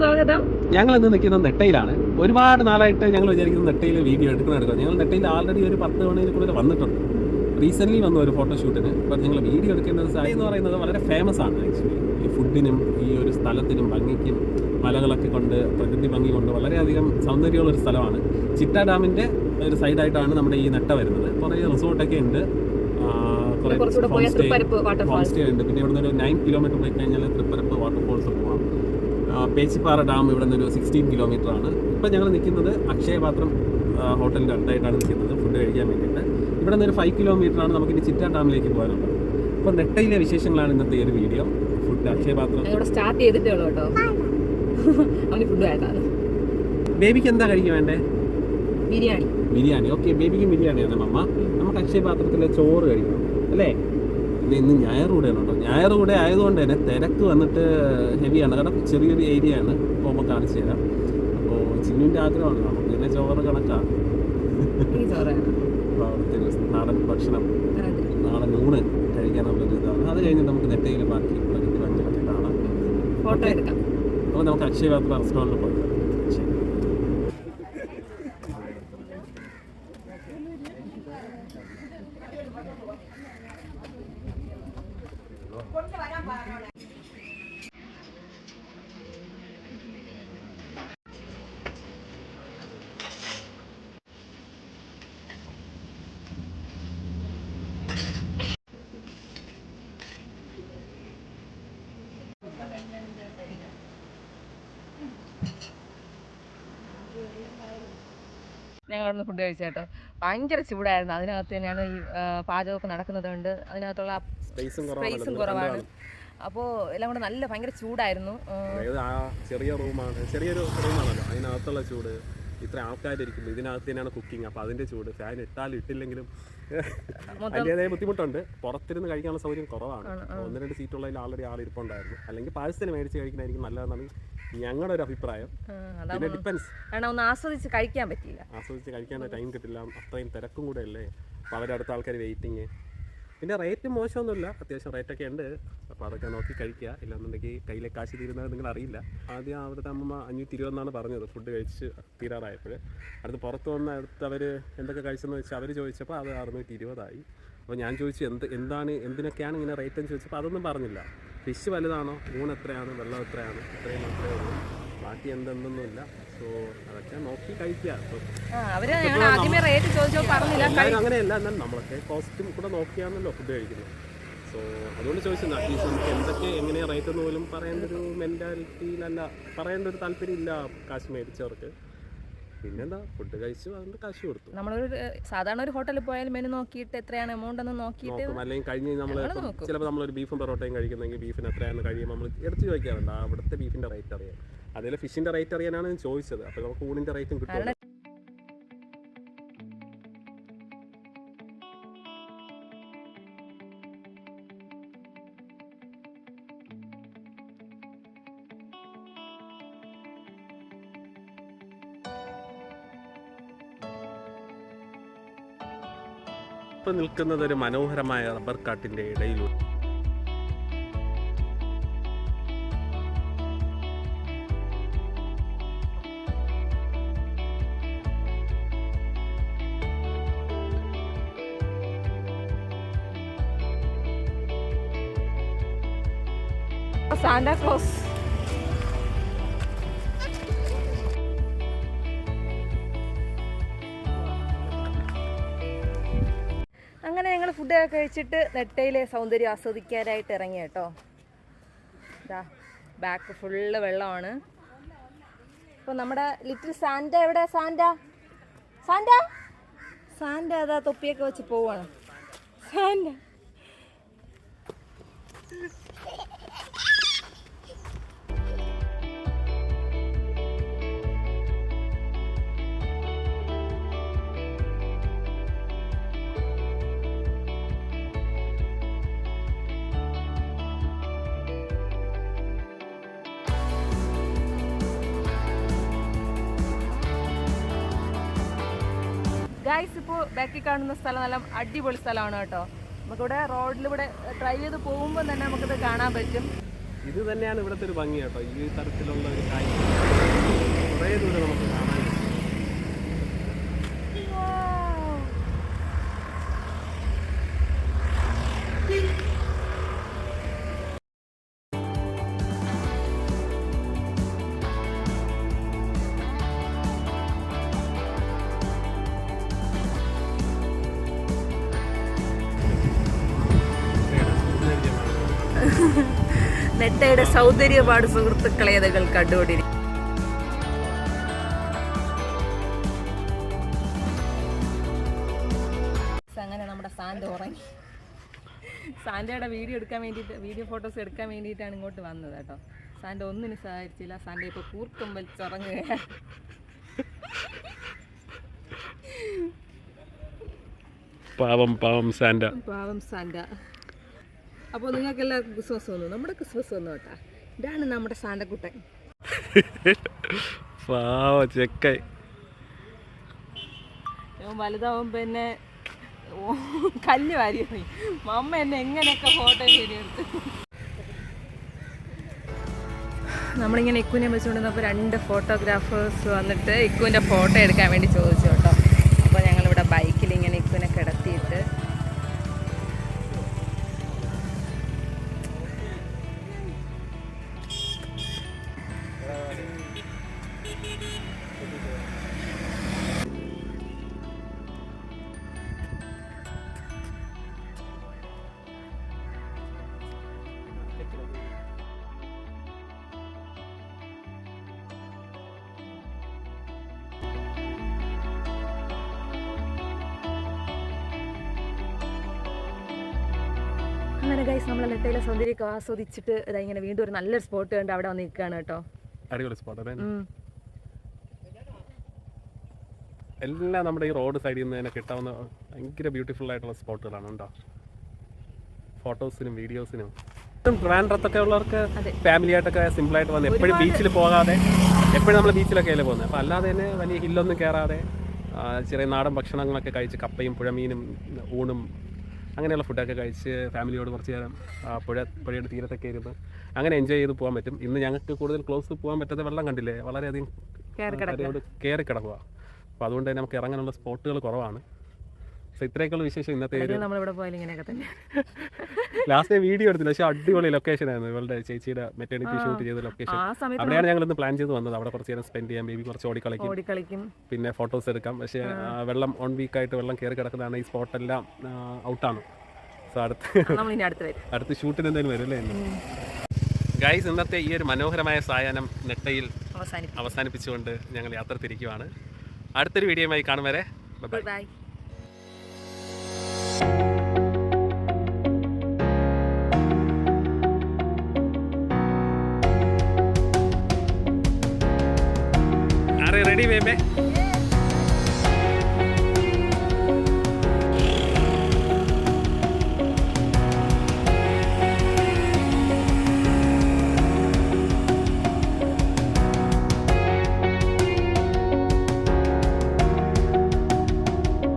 സ്വാഗതം. ഞങ്ങൾ ഇന്ന് നിൽക്കുന്നത് നെട്ടയിലാണ്. ഒരുപാട് നാളായിട്ട് ഞങ്ങൾ വിചാരിക്കുന്നത് നെട്ടയിൽ വീഡിയോ എടുക്കുന്ന എടുക്കുക ഞങ്ങൾ നെട്ടയിൽ ആൾറെഡി ഒരു പത്ത് തവണയിൽ കൂടുതൽ വന്നിട്ടുണ്ട്. റീസെന്റ്ലി വന്ന ഒരു ഫോട്ടോഷൂട്ടിന് അപ്പം ഞങ്ങൾ വീഡിയോ എടുക്കേണ്ടത് സായി എന്ന് പറയുന്നത് വളരെ ഫേമസ് ആണ് ആക്ച്വലി ഈ ഫുഡിനും ഈ ഒരു സ്ഥലത്തിനും ഭംഗിക്കും മലകളൊക്കെ കൊണ്ട് പ്രകൃതി ഭംഗി കൊണ്ട് വളരെയധികം സൗന്ദര്യമുള്ള ഒരു സ്ഥലമാണ്. ചിറ്റ ഡാമിന്റെ ഒരു സൈഡായിട്ടാണ് നമ്മുടെ ഈ നെട്ട വരുന്നത്. കുറേ റിസോർട്ടൊക്കെ ഉണ്ട്. കുറച്ചുകൂടെ പോയ home stay- Thripparappu home waterfalls stay ഉണ്ട്. പിന്നെ ഇവിടുന്ന് ഒരു നയൻ കിലോമീറ്റർ പോയി കഴിഞ്ഞാൽ തൃപ്പരപ്പ് വാട്ടർഫോൾസ് പോവാം. പേച്ചിപ്പാറ ഡാം ഇവിടെ നിന്ന് ഒരു സിക്സ്റ്റീൻ കിലോമീറ്റർ ആണ്. ഇപ്പം ഞങ്ങൾ നിൽക്കുന്നത് അക്ഷയപാത്രം ഹോട്ടലിന്റെ അടുത്തായിട്ടാണ് നിൽക്കുന്നത്. ഫുഡ് കഴിക്കാൻ വേണ്ടിയിട്ട്. ഇവിടെ നിന്ന് ഒരു ഫൈവ് കിലോമീറ്റർ ആണ് നമുക്ക് ഇനി ചിറ്റ ഡാമിലേക്ക് പോകാനുള്ളത്. അപ്പോൾ നെട്ടയിലെ വിശേഷങ്ങളാണ് ഇന്നത്തെ ഈ ഒരു വീഡിയോ ഫുഡ് അക്ഷയപാത്രം സ്റ്റാർട്ട് ചെയ്തിട്ടേ ഉള്ളൂ കേട്ടോ. അവന് ഫുഡ് ആയിട്ടാണ് ബേബിക്ക് എന്താ കഴിക്കാൻ വേണ്ടേ? ബിരിയാണി. ബിരിയാണി. ഓക്കെ ബേബിക്ക് ബിരിയാണിയാണ് മമ്മ. നമുക്ക് അക്ഷയപാത്രത്തിലെ ചോറ് കഴിക്കണം അല്ലേ? പിന്നെ ഇന്ന് ഞായർ കൂടെയാണ് കേട്ടോ. ഞായർ കൂടെ ആയതുകൊണ്ട് തന്നെ തിരക്ക് വന്നിട്ട് ഹെവിയാണ് കാരണം ചെറിയൊരു ഏരിയ ആണ്. പോകുമ്പോൾ കാണിച്ചു തരാം. അപ്പോൾ ചിന്നുവിന്റെ ആഗ്രഹമാണ്. നമുക്ക് പിന്നെ ചോറ് കണക്കാണ് അവിടുത്തെ നാടൻ ഭക്ഷണം. നാടൻ ഊണ് കഴിക്കാനുള്ളൊരു ഇതാണ്. അത് കഴിഞ്ഞ് നമുക്ക് നെറ്റയിൽ ബാക്കി പ്രകൃതി ഭംഗികളൊക്കെ കാണാം. ഫോട്ടോ എടുക്കാം. അപ്പോൾ നമുക്ക് അക്ഷയപാത്ര റെസ്റ്റോറന്റിൽ പോയി. ശരി. ഞങ്ങളൊന്ന് ഫുഡ് കഴിച്ചു കേട്ടോ. ഭയങ്കര ചൂടായിരുന്നു. അതിനകത്ത് തന്നെയാണ് ഈ പാചകമൊക്കെ നടക്കുന്നത് കൊണ്ട് അതിനകത്തുള്ള സ്പേസും കുറവാണ്. അപ്പോൾ എല്ലാം കൂടെ നല്ല ഭയങ്കര ചൂടായിരുന്നു. ചെറിയ റൂമാണ് ചെറിയൊരു റൂമാണല്ലോ അതിനകത്തുള്ള ചൂട്. ഇത്ര ആൾക്കാരിരിക്കുന്നു ഇതിനകത്ത് തന്നെയാണ് കുക്കിംഗ് അപ്പോൾ അതിന്റെ ചൂട്. ഫാൻ ഇട്ടാലും ഇട്ടില്ലെങ്കിലും അതിന്റെതായ ബുദ്ധിമുട്ടുണ്ട്. പുറത്തിരുന്ന് കഴിക്കാനുള്ള സൗകര്യം കുറവാണ്. ഒന്ന് രണ്ട് സീറ്റുള്ളതിൽ ആൾറെഡി ആൾ ഇരിപ്പുണ്ടായിരുന്നു. അല്ലെങ്കിൽ പാഴ്സൽ മേടിച്ച് കഴിക്കുന്നതായിരിക്കും നല്ലതെന്നാണ് ഞങ്ങളുടെ ഒരു അഭിപ്രായം പിന്നെ ഡിപ്പെൻസ് ഒന്ന് ആസ്വദിച്ച് കഴിക്കാൻ പറ്റില്ല ആസ്വദിച്ച് കഴിക്കാൻ ടൈം കിട്ടില്ല. അത്രയും തിരക്കും കൂടെ അല്ലേ? അപ്പോൾ അവരുടെ അടുത്ത ആൾക്കാർ വെയിറ്റിങ് പിന്നെ റേറ്റ് മോശമൊന്നുമില്ല. അത്യാവശ്യം റേറ്റൊക്കെ ഉണ്ട്. അപ്പോൾ അതൊക്കെ നോക്കി കഴിക്കുക. ഇല്ലാന്നുണ്ടെങ്കിൽ കയ്യിലെ കാശ് തീരുന്നത് നിങ്ങൾ അറിയില്ല ആദ്യം അവിടുത്തെ അമ്മ അഞ്ഞൂറ്റി ഇരുപതെന്നാണ് പറഞ്ഞത്. ഫുഡ് കഴിച്ച് തീരാറായപ്പോൾ അടുത്ത് പുറത്ത് വന്ന അടുത്ത് അവർ എന്തൊക്കെ കഴിച്ചെന്ന് വെച്ചാൽ അവർ ചോദിച്ചപ്പോൾ അത് അറുന്നൂറ്റി ഇരുപതായി അപ്പോൾ ഞാൻ ചോദിച്ചു എന്ത് എന്താണ് എന്തിനൊക്കെയാണ് ഇങ്ങനെ റേറ്റ് എന്ന് ചോദിച്ചപ്പോൾ അതൊന്നും പറഞ്ഞില്ല. ഫിഷ് വലുതാണോ? ഊണ് എത്രയാണ്? വെള്ളം എത്രയാണ്? ഇത്രയും മാത്രമേ ഉള്ളൂ. ബാക്കി എന്തെന്നൊന്നുമില്ല. സോ അതൊക്കെ നോക്കി കഴിക്കുക. അവർ ഞങ്ങൾ ആദ്യമേ റേറ്റ് ചോദിച്ചോ പറഞ്ഞില്ല. അങ്ങനെയല്ല. എന്നാൽ നമ്മളൊക്കെ കോസ്റ്റും കൂടെ നോക്കിയാണല്ലോ ഫുഡ് കഴിക്കുന്നത്. സോ അതുകൊണ്ട് ചോദിച്ചത് അറ്റ്ലീസ്റ്റ് നമുക്ക് എന്തൊക്കെ എങ്ങനെയാണ് റേറ്റ് എന്ന് പോലും പറയേണ്ട ഒരു മെന്റാലിറ്റിയിലല്ല പറയേണ്ട ഒരു താല്പര്യം ഇല്ല കാശ് മേടിച്ചവർക്ക്. പിന്നെന്താ ഫുഡ് കഴിച്ചു അതുകൊണ്ട് കാശ് കൊടുത്തു. നമ്മളൊരു ഏഹ്, സാധാരണ ഒരു ഹോട്ടലിൽ പോയാൽ മെനു നോക്കിയിട്ട് എത്രയാണ് എമൗണ്ട് എന്ന് നോക്കിയിട്ട് നോക്കും. അല്ലെങ്കിൽ കഴിഞ്ഞ് നമ്മൾ. ചിലപ്പോൾ നമ്മളൊരു ബീഫും പൊറോട്ടയും കഴിക്കുന്നെങ്കിൽ ബീഫിന് എത്രയാണ് കഴിയുമ്പോൾ നമ്മൾ എടുത്ത് ചോദിക്കാറുണ്ട് ആ അവിടുത്തെ ബീഫിന്റെ റേറ്റ് അറിയാൻ അതിൽ ഫിഷിന്റെ റേറ്റ് അറിയാനാണ് ഞാൻ ചോദിച്ചത്. അപ്പോൾ നമുക്ക് ഊണിന്റെ റേറ്റും കിട്ടും. ഇപ്പം നിൽക്കുന്നത് ഒരു മനോഹരമായ റബ്ബർ കാട്ടിന്റെ ഇടയിലൂടെ. സാന്റാക്ലോസ് അങ്ങനെ ഞങ്ങൾ ഫുഡൊക്കെ കഴിച്ചിട്ട് നെട്ടയിലെ സൗന്ദര്യം ആസ്വദിക്കാനായിട്ട് ഇറങ്ങി കേട്ടോ. ഇതാ ബാക്ക് ഫുള്ള് വെള്ളമാണ്. അപ്പോൾ നമ്മുടെ ലിറ്റിൽ സാന്റ എവിടെ സാന്റ സാന്റ സാന്റ അതാ തൊപ്പിയൊക്കെ വെച്ച് പോവാണ്. സാന്റ ഗായ്സ് ഇപ്പോൾ ബാക്കിൽ കാണുന്ന സ്ഥലം നല്ല അടിപൊളി സ്ഥലമാണ് കേട്ടോ. നമുക്കിവിടെ റോഡിലൂടെ ഡ്രൈവ് ചെയ്ത് പോകുമ്പോൾ തന്നെ നമുക്കിത് കാണാൻ പറ്റും. ഇത് തന്നെയാണ് ഇവിടുത്തെ ഒരു ഭംഗി കേട്ടോ. ഈ തരത്തിലുള്ള ഒരു കാഴ്ച. കുറേ ദൂരം നമുക്ക് കാണാൻ നെട്ടയുടെ സൗന്ദര്യപാട് സുഹൃത്തുക്കളെ നിങ്ങൾ കണ്ടുകൊണ്ടിരിക്കും അങ്ങനെ നമ്മുടെ ഉറങ്ങി. സാൻഡയുടെ വീഡിയോ എടുക്കാൻ വേണ്ടിയിട്ട് വീഡിയോ ഫോട്ടോസ് എടുക്കാൻ വേണ്ടിയിട്ടാണ് ഇങ്ങോട്ട് വന്നത് കേട്ടോ. സാൻഡ ഒന്നിനും സഹായിച്ചില്ല. സാൻഡ ഇപ്പോൾ കൂർക്കം വലിച്ചുറങ്ങുകയാണ് പാവം പാവം സാൻഡ പാവം സാൻഡ അപ്പോൾ നിങ്ങൾക്ക് എല്ലാവർക്കും ക്രിസ്മസ് വന്നു. നമ്മുടെ ക്രിസ്മസ് വന്നു കേട്ടാ. ഇതാണ് നമ്മുടെ സാന്തക്കുട്ടൻ. ചെക്കായി വലുതാവും പിന്നെ കല്ല് വാരി മമ്മ എന്നെ എങ്ങനെയൊക്കെ ഫോട്ടോ ശരിയെടുത്ത് നമ്മളിങ്ങനെ ഇക്കുവിനെ വെച്ചുകൊണ്ടിരുന്നപ്പോൾ രണ്ട് ഫോട്ടോഗ്രാഫേഴ്സ് വന്നിട്ട് ഇക്കുവിന്റെ ഫോട്ടോ എടുക്കാൻ വേണ്ടി ചോദിച്ചു. അങ്ങനെ ഗൈസ് നമ്മൾ ലെട്ടയിലെ സൗന്ദര്യമൊക്കെ ആസ്വദിച്ചിട്ട് ഇതാ ഇങ്ങനെ വീണ്ടും ഒരു നല്ലൊരു സ്പോട്ട് കണ്ട് അവിടെ വന്ന് നിൽക്കുകയാണ് കേട്ടോ. അടിപൊളി സ്പോട്ട് എല്ലാം നമ്മുടെ ഈ റോഡ് സൈഡിൽ നിന്ന് തന്നെ കിട്ടാവുന്ന ഭയങ്കര ബ്യൂട്ടിഫുൾ ആയിട്ടുള്ള സ്പോട്ടുകളാണ് കേട്ടോ ഫോട്ടോസിനും വീഡിയോസിനും ട്രിവാൻഡ്രത്തൊക്കെ ഉള്ളവർക്ക് ഫാമിലി ആയിട്ടൊക്കെ സിമ്പിൾ ആയിട്ട് വന്ന് എപ്പോഴും ബീച്ചിൽ പോകാതെ എപ്പോഴും നമ്മൾ ബീച്ചിലൊക്കെ അല്ലേ പോകുന്നത്? അപ്പോൾ അല്ലാതെ തന്നെ വലിയ ഹില്ലൊന്നും കയറാതെ ചെറിയ നാടൻ ഭക്ഷണങ്ങളൊക്കെ കഴിച്ച് കപ്പയും പുഴമീനും ഊണും അങ്ങനെയുള്ള ഫുഡൊക്കെ കഴിച്ച് ഫാമിലിയോട് കുറച്ച് നേരം പുഴ പുഴയുടെ തീരത്തൊക്കെ ഇരുന്ന് അങ്ങനെ എൻജോയ് ചെയ്ത് പോകാൻ പറ്റും. ഇന്ന് ഞങ്ങൾക്ക് കൂടുതൽ ക്ലോസ് പോകാൻ പറ്റാത്ത വെള്ളം കണ്ടില്ലേ? വളരെയധികം കയറി കിടക്കുക. അപ്പോൾ അതുകൊണ്ട് തന്നെ നമുക്ക് ഇറങ്ങാനുള്ള സ്പോട്ടുകൾ കുറവാണ്. സോ ഇത്രയൊക്കെയുള്ള വിശേഷം ഇന്നത്തെ ഒരു നമ്മളിവിടെ പോയാലും ഇങ്ങനെയൊക്കെ തന്നെ ലാസ്റ്റ് വീഡിയോ എടുത്തില്ല. പക്ഷേ അടിപൊളി ലൊക്കേഷൻ ആയിരുന്നു. ഇവളുടെ ചേച്ചിയുടെ മെറ്റേണിറ്റി ഷൂട്ട് ചെയ്ത ലൊക്കേഷൻ അവിടെയാണ് ഞങ്ങൾ ഇന്ന് പ്ലാൻ ചെയ്ത് വന്നത്. അവിടെ കുറച്ച് നേരം സ്പെൻഡ് ചെയ്യാൻ ബേബി കുറച്ച് ഓടിക്കളിക്കും. പിന്നെ ഫോട്ടോസ് എടുക്കാം. പക്ഷേ വെള്ളം വൺ വീക്കായിട്ട് വെള്ളം കയറി കിടക്കുന്നതാണ്. ഈ സ്പോട്ട് എല്ലാം ഔട്ടാണ് സോ അടുത്ത് അടുത്ത് ഷൂട്ടിന് എന്തെങ്കിലും വരും അല്ലേ? ഗൈസ് ഇന്നത്തെ ഈ ഒരു മനോഹരമായ സായാഹ്നം നെട്ടയിൽ അവസാനിപ്പിച്ചുകൊണ്ട് ഞങ്ങൾ യാത്ര തിരിക്കുവാണ്. അടുത്തൊരു വീഡിയോയുമായി കാണും വരെ. ബൈ ബൈ ആരെ റെഡി ബേബേ